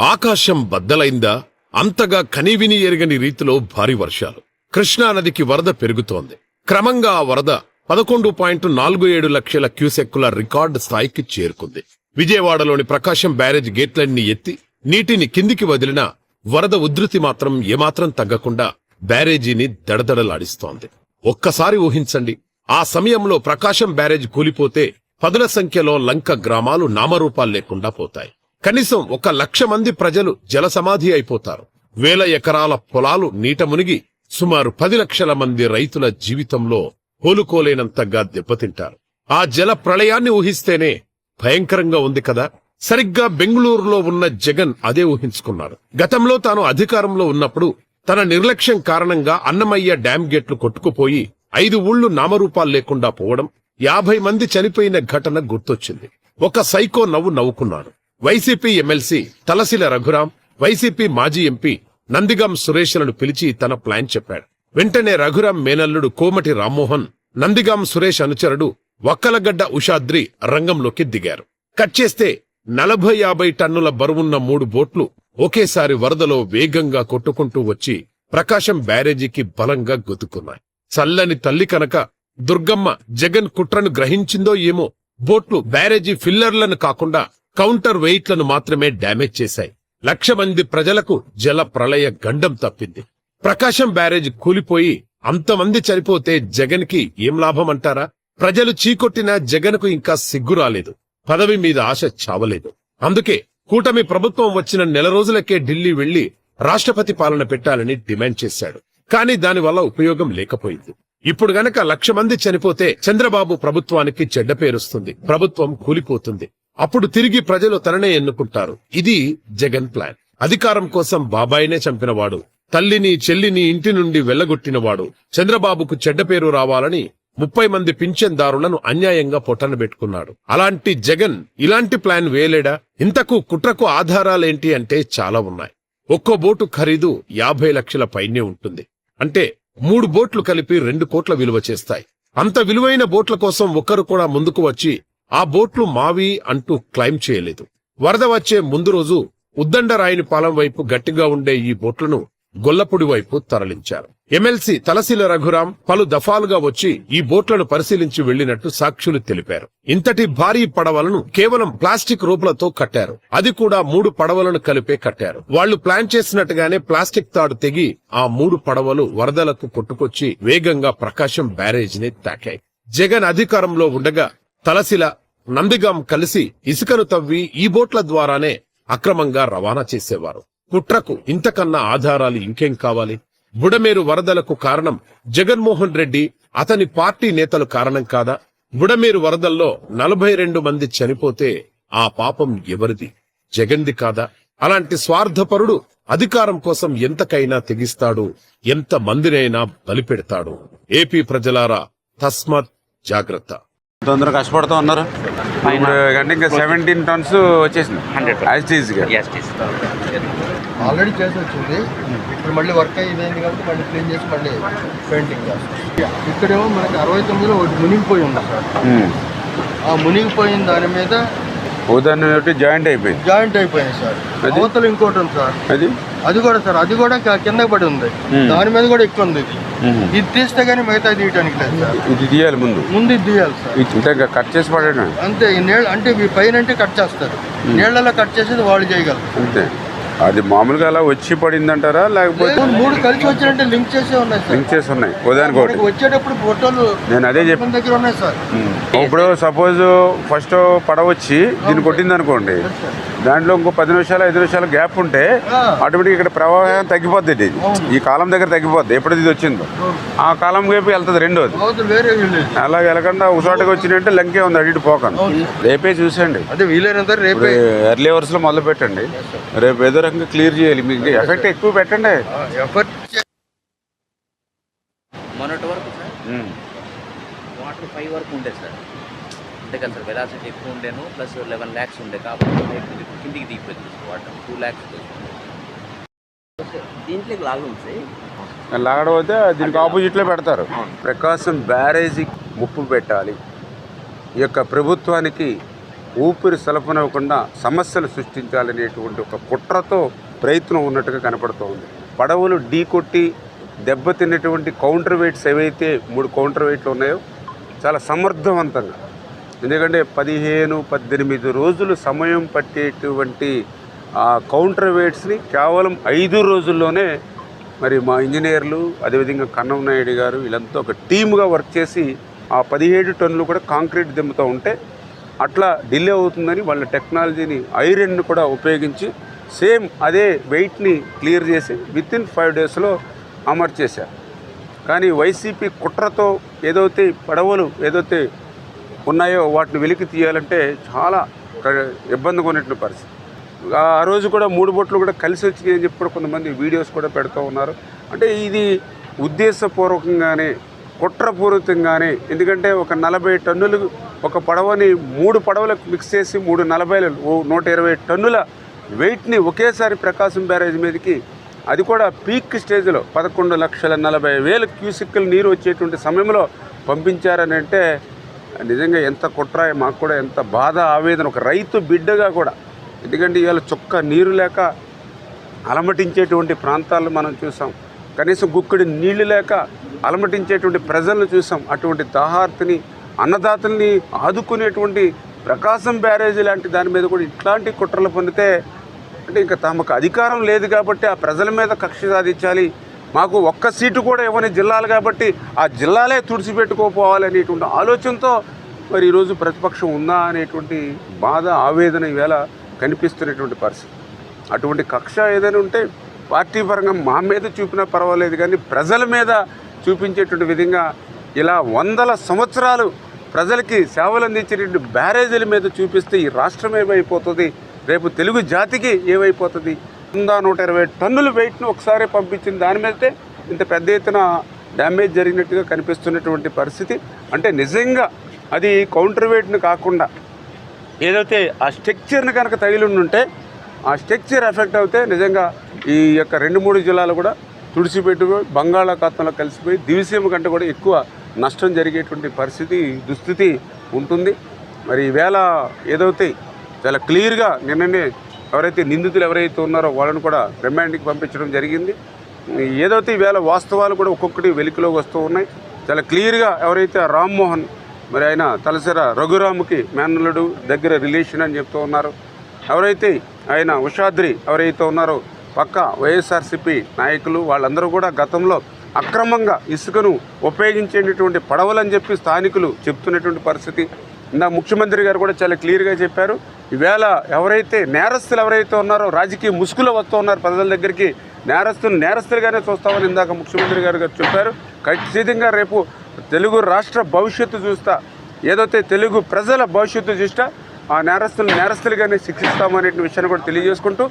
ఆకాశం బద్దలైందా? అంతగా కనీవిని ఎరగని రీతిలో భారీ వర్షాలు. కృష్ణానదికి వరద పెరుగుతోంది. క్రమంగా ఆ వరద పదకొండు పాయింట్ నాలుగు ఏడు లక్షల క్యూసెక్కుల రికార్డు స్థాయికి చేరుకుంది. విజయవాడలోని ప్రకాశం బ్యారేజ్ గేట్లన్నీ ఎత్తి నీటిని కిందికి వదిలిన వరద ఉధృతి మాత్రం ఏమాత్రం తగ్గకుండా బ్యారేజీని దడదడలాడిస్తోంది. ఒక్కసారి ఊహించండి ఆ సమయంలో ప్రకాశం బ్యారేజ్ కూలిపోతే పదుల సంఖ్యలో లంక గ్రామాలు నామరూపాలు లేకుండా పోతాయి. కనీసం ఒక లక్ష మంది ప్రజలు జలసమాధి అయిపోతారు. వేల ఎకరాల పొలాలు నీట మునిగి సుమారు పది లక్షల మంది రైతుల జీవితంలో కోలుకోలేనంతగా దెబ్బతింటారు. ఆ జల ప్రళయాన్ని ఊహిస్తేనే భయంకరంగా ఉంది కదా? సరిగ్గా బెంగళూరులో ఉన్న జగన్ అదే ఊహించుకున్నాడు గతంలో తాను అధికారంలో ఉన్నప్పుడు తన నిర్లక్ష్యం కారణంగా అన్నమయ్య డ్యాం గేట్లు కొట్టుకుపోయి ఐదు ఊళ్ళు నామరూపాలు లేకుండా పోవడం యాభై మంది చనిపోయిన ఘటన గుర్తొచ్చింది. ఒక సైకో నవ్వు నవ్వుకున్నాడు. YCP MLC Talasila Raghuram YCP మాజీ ఎంపీ నందిగం సురేష్లను పిలిచి తన ప్లాన్ చెప్పాడు. వెంటనే రఘురాం మేనల్లుడు కోమటి రామ్మోహన్ నందిగాం సురేష్ అనుచరుడు వక్కలగడ్డ ఉషాద్రి రంగంలోకి దిగారు. కట్ చేస్తే నలభై యాభై టన్నుల బరువున్న మూడు బోట్లు ఒకేసారి వరదలో వేగంగా కొట్టుకుంటూ వచ్చి ప్రకాశం బ్యారేజీకి బలంగా గుతుకున్నాయి చల్లని తల్లి కనుక దుర్గమ్మ జగన్ కుట్రను గ్రహించిందో ఏమో బోట్లు బ్యారేజీ ఫిల్లర్లను కాకుండా కౌంటర్ వెయిట్లను మాత్రమే డ్యామేజ్ చేశాయి. లక్ష మంది ప్రజలకు జల ప్రళయ గండం తప్పింది. ప్రకాశం బ్యారేజ్ కూలిపోయి అంతమంది చనిపోతే జగన్కి ఏం లాభం అంటారా? ప్రజలు చీకొట్టినా జగన్కు ఇంకా సిగ్గు రాలేదు. పదవి మీద ఆశ చావలేదు. అందుకే కూటమి ప్రభుత్వం వచ్చిన నెల రోజులకే ఢిల్లీ వెళ్ళి రాష్ట్రపతి పాలన పెట్టాలని డిమాండ్ చేశాడు. కానీ దానివల్ల ఉపయోగం లేకపోయింది. ఇప్పుడు గనక లక్ష మంది చనిపోతే చంద్రబాబు ప్రభుత్వానికి చెడ్డ పేరుస్తుంది. ప్రభుత్వం కూలిపోతుంది. అప్పుడు తిరిగి ప్రజలు తననే ఎన్నుకుంటారు. ఇది జగన్ ప్లాన్. అధికారం కోసం బాబాయినే చంపినవాడు. తల్లిని చెల్లిని ఇంటి నుండి వెళ్ళగొట్టినవాడు చంద్రబాబుకు చెడ్డ పేరు రావాలని ముప్పై మంది పింఛన్దారులను అన్యాయంగా పొట్టన పెట్టుకున్నాడు. అలాంటి జగన్ ఇలాంటి ప్లాన్ వేయలేడా? ఇంతకు కుట్రకు ఆధారాలేంటి అంటే చాలా ఉన్నాయి. ఒక్కో బోటు ఖరీదు యాభై లక్షల పైనే ఉంటుంది. అంటే మూడు బోట్లు కలిపి రెండు కోట్ల విలువ చేస్తాయి. అంత విలువైన బోట్ల కోసం ఒక్కరు కూడా ముందుకు వచ్చి ఆ బోట్లు మావి అంటూ క్లైమ్ చేయలేదు. వరద వచ్చే ముందు రోజు ఉద్దండరాయిని పాలెం వైపు గట్టిగా ఉండే ఈ బోట్లను గొల్లపూడి వైపు తరలించారు. ఎమ్మెల్సీ తలశీల రఘురాం పలు దఫాలుగా వచ్చి ఈ బోట్లను పరిశీలించి వెళ్ళినట్టు సాక్షులు తెలిపారు. ఇంతటి భారీ పడవలను కేవలం ప్లాస్టిక్ రూపులతో కట్టారు. అది కూడా మూడు పడవలను కలిపే కట్టారు. వాళ్ళు ప్లాన్ చేసినట్టుగానే ప్లాస్టిక్ తాడు తెగి ఆ మూడు పడవలు వరదలకు కొట్టుకొచ్చి వేగంగా ప్రకాశం బ్యారేజ్ని తాకాయి. జగన్ అధికారంలో ఉండగా తలశిల నందిగాం కలిసి ఇసుకను తవ్వి ఈ బోట్ల ద్వారానే అక్రమంగా రవాణా చేసేవారు. కుట్రకు ఇంతకన్నా ఆధారాలు ఇంకేం కావాలి? బుడమేరు వరదలకు కారణం జగన్మోహన్ రెడ్డి అతని పార్టీ నేతలు కారణం కాదా? బుడమేరు వరదల్లో నలభై రెండు మంది చనిపోతే ఆ పాపం ఎవరిది? జగన్ది కాదా? అలాంటి స్వార్థపరుడు అధికారం కోసం ఎంతకైనా తెగిస్తాడు ఎంత మందినైనా బలిపెడతాడు. ఏపీ ప్రజలారా తస్మాత్ జాగ్రత్త. కష్టపడుతూ ఉన్నారు. అంటే ఇంకా సెవెంటీన్ టన్స్ వచ్చేసింది. హండ్రెడ్ యాజ్ ఈజీగా ఎస్ ఆల్రెడీ చేసి వచ్చింది. ఇప్పుడు మళ్ళీ వర్క్ అయ్యింది కాబట్టి మళ్ళీ క్లీన్ చేసి మళ్ళీ పెయింటింగ్ చేస్తాం. ఇక్కడేమో మనకి అరవై తొమ్మిదిలో ఒకటి మునిగిపోయి ఉంది సార్. ఆ మునిగిపోయిన దాని మీద ఉదాహరణ ఒకటి జాయింట్ అయిపోయింది. జాయింట్ అయిపోయింది సార్. అది? అవతల ఇంకోటి ఉంది సార్. అది? అది కూడా సార్ అది కూడా కింద పడి ఉంది. దాని మీద కూడా ఎక్కువ ఉంది ఇది తీస్తే కానీ మిగతా తీయడానికి లేదు సార్. ఇది తీయాలి ముందు. ముందు ఇది తీయాలి సార్. కట్ చేసి పడేయడం అంతే ఈ నీళ్ళ అంటే ఈ పైన అంటే కట్ చేస్తారు. నీళ్ళలో కట్ చేసేది వాళ్ళు చేయగలరు. అంతే. అది మామూలుగా అలా వచ్చి పడింది అంటారా లేకపోతే మూడు కలిసి వచ్చినట్టే లింక్ చేసే ఉన్నాయి సార్. లింక్ చేసి ఉన్నాయి ఉదాహరణకి ఒకటి. మనకి వచ్చేటప్పుడు ఫోటోలు నేను అదే చెప్పి మన దగ్గర ఉన్నాయి సార్. ఇప్పుడు సపోజ్ ఫస్ట్ పడవ వచ్చి దీన్ని కొట్టింది అనుకోండి దాంట్లో ఇంకో పది నిమిషాలు ఐదు నిమిషాలు గ్యాప్ ఉంటే. ఆటోమేటిక్ ఇక్కడ ప్రవాహం తగ్గిపోద్ది ఇది. ఈ కాలం దగ్గర తగ్గిపోద్ది. ఎప్పుడు ఇది వచ్చిందో. ఆ కాలం వైపు వెళ్తుంది రెండోది. అలా వెళ్ళకుండా ఒకసాటికి వచ్చినట్టే లంకే ఉంది ఇటు పోకండి. రేపే చూసండి అదే వీలైనంత రేపే. ఎర్లీ అవర్స్లో మొదలు పెట్టండి. రేపు ఏదో రకంగా క్లియర్ చేయాలి. మీకు ఎఫెక్ట్ ఎక్కువ పెట్టండి. ఎఫర్ట్ మొన్నటి వరకు సార్. వాటర్ ఫైవ్ వరకు ఉండే సార్ అంతే కదా సార్ వెలాసిటీ ఎక్కువ ఉండేను ప్లస్ లెవెన్ ల్యాక్స్ ఉండే కాబట్టి కిందికి దిగిపోయింది వాటర్. టూ ల్యాక్స్ దీంట్లోకి సార్. లాగడం అయితే దీనికి ఆపోజిట్లో పెడతారు. ప్రకాశం బ్యారేజీ ముప్పు పెట్టాలి. ఈ యొక్క ప్రభుత్వానికి ఊపిరి సలపనివ్వకుండా సమస్యలు సృష్టించాలనేటువంటి ఒక కుట్రతో ప్రయత్నం ఉన్నట్టుగా కనపడుతూ ఉంది పడవలు ఢీ కొట్టి దెబ్బతిన్నటువంటి కౌంటర్ వెయిట్స్ ఏవైతే మూడు కౌంటర్ వెయిట్లు ఉన్నాయో చాలా సమర్థవంతంగా ఎందుకంటే పదిహేను పద్దెనిమిది రోజులు సమయం పట్టేటువంటి ఆ కౌంటర్ వెయిట్స్ని కేవలం ఐదు రోజుల్లోనే మరి మా ఇంజనీర్లు అదేవిధంగా కన్నం నాయుడు గారు వీళ్ళంతా ఒక టీమ్గా వర్క్ చేసి ఆ పదిహేడు టన్నులు కూడా కాంక్రీట్ దిమ్ముతూ ఉంటే అట్లా డిలే అవుతుందని వాళ్ళ టెక్నాలజీని ఐరన్ కూడా ఉపయోగించి సేమ్ అదే వెయిట్ని క్లియర్ చేసి విత్ ఇన్ ఫైవ్ డేస్లో అమర్చేశారు. కానీ వైసీపీ కుట్రతో ఏదైతే పడవలు ఏదైతే ఉన్నాయో వాటిని వెలికి తీయాలంటే చాలా ఇబ్బందిగా ఉన్నటువంటి పరిస్థితి. ఆ రోజు కూడా మూడు బొట్లు కూడా కలిసి వచ్చి అని చెప్పి కూడా కొంతమంది వీడియోస్ కూడా పెడుతూ ఉన్నారు. అంటే ఇది ఉద్దేశపూర్వకంగానే కుట్రపూరితంగానే ఎందుకంటే ఒక నలభై టన్నులు ఒక పడవని మూడు పడవలకు మిక్స్ చేసి మూడు నలభైలు ఓ నూట ఇరవై టన్నుల వెయిట్ని ఒకేసారి ప్రకాశం బ్యారేజ్ మీదకి అది కూడా పీక్ స్టేజ్లో పదకొండు లక్షల నలభై వేల క్యూసిక్కులు నీరు వచ్చేటువంటి సమయంలో పంపించారని అంటే నిజంగా ఎంత కుట్రాయ మాకు కూడా ఎంత బాధ ఆవేదన. ఒక రైతు బిడ్డగా కూడా ఎందుకంటే ఇవాళ చొక్క నీరు లేక అలమటించేటువంటి ప్రాంతాలను మనం చూసాం. కనీసం గుక్కడి నీళ్ళు లేక అలమటించేటువంటి ప్రజలను చూసాం. అటువంటి దాహార్తిని అన్నదాతల్ని ఆదుకునేటువంటి ప్రకాశం బ్యారేజీ లాంటి దాని మీద కూడా ఇట్లాంటి కుట్రలు పొందితే అంటే ఇంకా తమకు అధికారం లేదు కాబట్టి ఆ ప్రజల మీద కక్ష సాధించాలి. మాకు ఒక్క సీటు కూడా ఇవ్వని జిల్లాలు కాబట్టి ఆ జిల్లాలే తుడిచిపెట్టుకోపోవాలనేటువంటి ఆలోచనతో మరి ఈరోజు ప్రతిపక్షం ఉందా అనేటువంటి బాధ ఆవేదన ఈవేళ కనిపిస్తున్నటువంటి పరిస్థితి. అటువంటి కక్ష ఏదైనా ఉంటే పార్టీ పరంగా మా మీద చూపినా పర్వాలేదు కానీ ప్రజల మీద చూపించేటువంటి విధంగా ఇలా వందల సంవత్సరాలు ప్రజలకి సేవలు అందించేటువంటి బ్యారేజీల మీద చూపిస్తే ఈ రాష్ట్రం ఏమైపోతుంది? రేపు తెలుగు జాతికి ఏమైపోతుంది? వంద నూట ఇరవై టన్నుల వెయిట్ను ఒకసారి పంపించిన దాని మీదే ఇంత పెద్ద ఎత్తున డ్యామేజ్ జరిగినట్టుగా కనిపిస్తున్నటువంటి పరిస్థితి. అంటే నిజంగా అది కౌంటర్ వెయిట్ను కాకుండా ఏదైతే ఆ స్ట్రక్చర్ని కనుక తగిలి ఉంటే ఆ స్ట్రక్చర్ ఎఫెక్ట్ అవుతే నిజంగా ఈ యొక్క రెండు మూడు జిల్లాలు కూడా తుడిచిపెట్టుకుపోయి బంగాళాఖాతంలో కలిసిపోయి దివిసీమ కంటే కూడా ఎక్కువ నష్టం జరిగేటువంటి పరిస్థితి దుస్థితి ఉంటుంది. మరి ఈవేళ ఏదైతే చాలా క్లియర్గా నిన్ననే ఎవరైతే నిందితులు ఎవరైతే ఉన్నారో వాళ్ళని కూడా రిమాండ్కి పంపించడం జరిగింది. ఏదైతే ఈవేళ వాస్తవాలు కూడా ఒక్కొక్కటి వెలికిలోకి వస్తూ ఉన్నాయి. చాలా క్లియర్గా ఎవరైతే రామ్మోహన్ మరి ఆయన తలసర రఘురాముకి మేనల్లుడు దగ్గర రిలేషన్ అని చెప్తూ ఉన్నారు. ఎవరైతే ఆయన ఉషాద్రి ఎవరైతే ఉన్నారో పక్క వైఎస్ఆర్సీపీ నాయకులు వాళ్ళందరూ కూడా గతంలో అక్రమంగా ఇసుకను ఉపయోగించేటటువంటి పడవలని చెప్పి స్థానికులు చెప్తున్నటువంటి పరిస్థితి. ఇందా ముఖ్యమంత్రి గారు కూడా చాలా క్లియర్గా చెప్పారు. ఈవేళ ఎవరైతే నేరస్తులు ఎవరైతే ఉన్నారో రాజకీయ ముసుగులో వస్తూ ఉన్నారు ప్రజల దగ్గరికి నేరస్తులు నేరస్తులుగానే చూస్తామని ఇందాక ముఖ్యమంత్రి గారు గారు చెప్పారు. ఖచ్చితంగా రేపు తెలుగు రాష్ట్ర భవిష్యత్తు చూస్తా. ఏదైతే తెలుగు ప్రజల భవిష్యత్తు చూస్తా ఆ నేరస్తులు నేరస్తులుగానే శిక్షిస్తామనే విషయాన్ని కూడా తెలియజేసుకుంటూ